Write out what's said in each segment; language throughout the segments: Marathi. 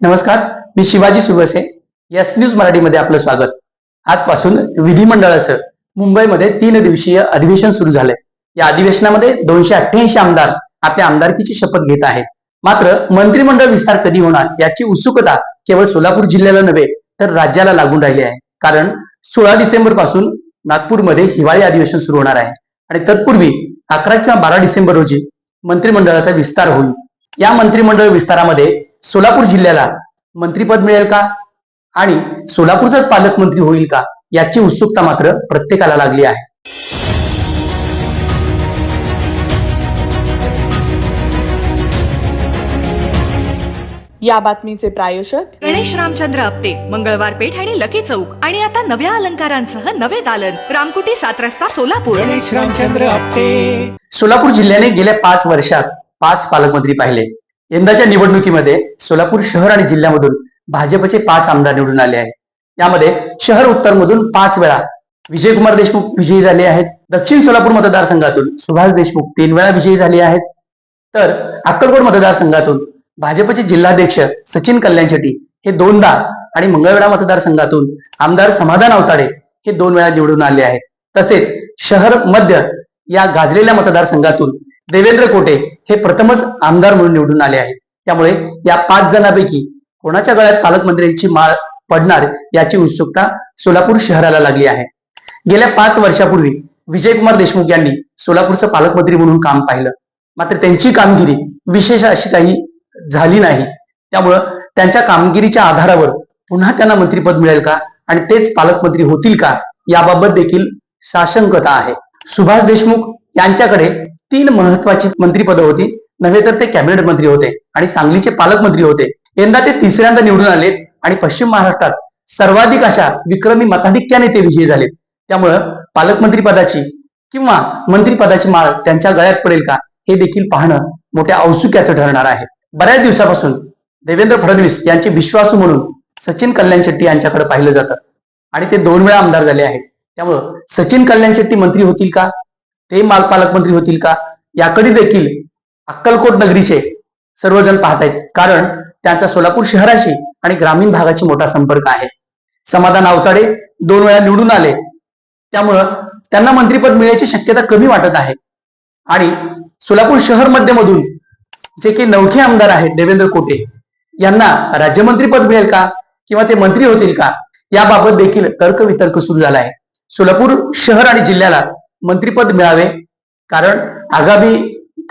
नमस्कार मी शिवाजी सुबसे. यस न्यूज मराठीमध्ये आपलं स्वागत. आजपासून विधिमंडळाचं मुंबईमध्ये तीन दिवसीय अधिवेशन सुरू झालंय. या अधिवेशनामध्ये दोनशे अठ्ठ्याऐंशी आमदार आपल्या आमदारकीची शपथ घेत आहेत. मात्र मंत्रिमंडळ विस्तार कधी होणार याची उत्सुकता केवळ सोलापूर जिल्ह्याला नव्हे तर राज्याला लागून राहिली आहे. कारण सोळा डिसेंबरपासून नागपूरमध्ये हिवाळी अधिवेशन सुरू होणार आहे. आणि तत्पूर्वी अकरा किंवा बारा डिसेंबर रोजी मंत्रिमंडळाचा विस्तार होईल. या मंत्रिमंडळ विस्तारामध्ये सोलापूर जिल्ह्याला मंत्रिपद मिळेल का? आणि सोलापूरचाच पालकमंत्री होईल का? याची उत्सुकता मात्र प्रत्येकाला लागली आहे. या बातमीचे प्रायोजक गणेश रामचंद्र आपटे मंगळवार पेठ आणि लकी चौक. आणि आता नव्या अलंकारांसह नवे दालन. रामकुटी सात रस्ता सोलापूर. गणेश रामचंद्र आपटे. सोलापूर जिल्ह्याने गेल्या पाच वर्षात पाच पालकमंत्री पाहिले. यंदाच्या निवडणुकीमध्ये सोलापूर शहर आणि जिल्ह्यामधून भाजपचे पाच आमदार निवडून आले आहेत. यामध्ये शहर उत्तरमधून पाच वेळा विजयकुमार देशमुख विजयी झाले आहेत. दक्षिण सोलापूर मतदारसंघातून सुभाष देशमुख तीन वेळा विजयी झाले आहेत. तर अक्कलकोट मतदारसंघातून भाजपचे जिल्हाध्यक्ष सचिन कल्याण शेट्टी हे दोनदा आणि मंगळवेढा मतदारसंघातून आमदार समाधान अवताडे हे दोन वेळा निवडून आले आहेत. तसेच शहर मध्य या गाजलेल्या मतदारसंघातून देवेंद्र कोटे हे प्रथमच आमदार म्हणून निवडून आले आहेत. त्यामुळे या पाच जणांपैकी कोणाच्या गळ्यात पालकमंत्र्यांची माळ पडणार याची उत्सुकता सोलापूर शहराला लागली आहे. गेल्या पाच वर्षापूर्वी विजयकुमार देशमुख यांनी सोलापूरचं पालकमंत्री म्हणून काम पाहिलं. मात्र त्यांची कामगिरी विशेष अशी काही झाली नाही. त्यामुळं त्यांच्या कामगिरीच्या आधारावर पुन्हा त्यांना मंत्रीपद मिळेल का आणि तेच पालकमंत्री होतील का याबाबत देखील साशंकता आहे. सुभाष देशमुख यांच्याकडे तीन महत्वाची मंत्रीपद होती. नव्हे तर ते कॅबिनेट मंत्री होते आणि सांगलीचे पालकमंत्री होते. यंदा ते तिसऱ्यांदा निवडून आले आणि पश्चिम महाराष्ट्रात सर्वाधिक अशा विक्रमी मताधिक्याने ते विजयी झाले त्यामुळं पालकमंत्री पदाची किंवा मंत्रीपदाची माळ त्यांच्या गळ्यात पडेल का हे देखील पाहणं मोठ्या औत्सुक्याचं ठरणार आहे. बऱ्याच दिवसापासून देवेंद्र फडणवीस यांचे विश्वासू म्हणून सचिन कल्याण शेट्टी यांच्याकडे पाहिलं जातं. आणि ते दोन वेळा आमदार झाले आहेत. त्यामुळं सचिन कल्याण शेट्टी मंत्री होतील का ते माल पालकमंत्री होतील का? याकडे देखील अक्कलकोट नगरीचे सर्वजण पाहत आहेत कारण त्यांचा सोलापूर शहराशी आणि ग्रामीण भागाशी मोठा संपर्क आहे. समाधान अवताडे दोन वेळा निवडून आले. त्यामुळं त्यांना मंत्रीपद मिळण्याची शक्यता कमी वाटत आहे. आणि सोलापूर शहर मध्यमधून जे काही नवखे आमदार आहेत देवेंद्र कोटे यांना राज्यमंत्रीपद मिळेल का? किंवा ते मंत्री होतील का? याबाबत देखील तर्कवितर्क सुरू झाला आहे सोलापूर शहर आणि जिल्ह्याला मंत्रीपद मिळावे. कारण आगामी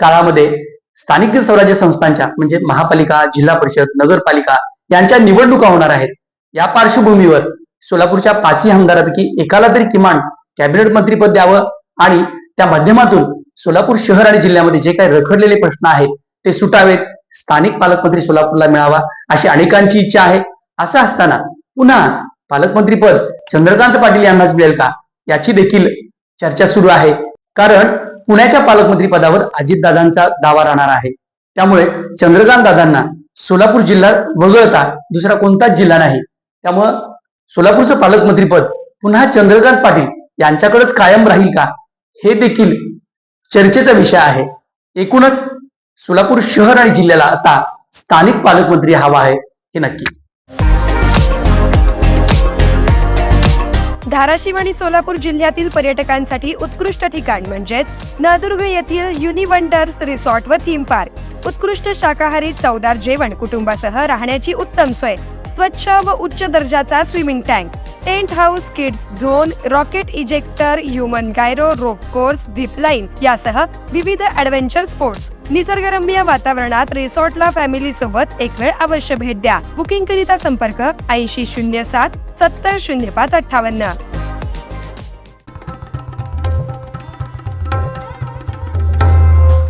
काळामध्ये स्थानिक स्वराज्य संस्थांच्या म्हणजे महापालिका जिल्हा परिषद नगरपालिका यांच्या निवडणुका होणार आहेत. या पार्श्वभूमीवर सोलापूरच्या पाचही आमदारापैकी एकाला तरी किमान कॅबिनेट मंत्रीपद द्यावं आणि त्या माध्यमातून सोलापूर शहर आणि जिल्ह्यामध्ये जे काही रखडलेले प्रश्न आहेत ते सुटावेत. स्थानिक पालकमंत्री सोलापूरला मिळावा अशी अनेकांची इच्छा आहे. असं असताना पुन्हा पालकमंत्रीपद चंद्रकांत पाटील यांनाच मिळेल का? याची देखील चर्चा सुरू आहे. कारण पुण्याच्या पालकमंत्री पदावर अजितदादांचा दावा राहणार आहे. त्यामुळे चंद्रकांत दादांना सोलापूर जिल्हा वगळता दुसरा कोणताच जिल्हा नाही. त्यामुळं सोलापूरचं पालकमंत्रीपद पुन्हा चंद्रकांत पाटील यांच्याकडेच कायम राहील का? हे देखील चर्चेचा विषय आहे. एकूणच सोलापूर शहर आणि जिल्ह्याला आता स्थानिक पालकमंत्री हवा आहे हे नक्की. धाराशिव आणि सोलापूर जिल्ह्यातील पर्यटकांसाठी उत्कृष्ट ठिकाण म्हणजेच नळदुर्ग येथील युनिवंडर्स रिसॉर्ट व थीम पार्क उत्कृष्ट शाकाहारी चवदार जेवण कुटुंबासह राहण्याची उत्तम सोय. स्वच्छ व उच्च दर्जाचा swimming tank tent house kids zone rocket ejector human gyro rope course zip line यासह विविध ऍडव्हेंचर स्पोर्ट्स. निसर्गरम्य वातावरणात रिसॉर्टला फॅमिली सोबत एक वेळ अवश्य भेट द्या. बुकिंग करिता संपर्क ऐंशी शून्य सात सत्तर शून्य पाच अठ्ठावन्न.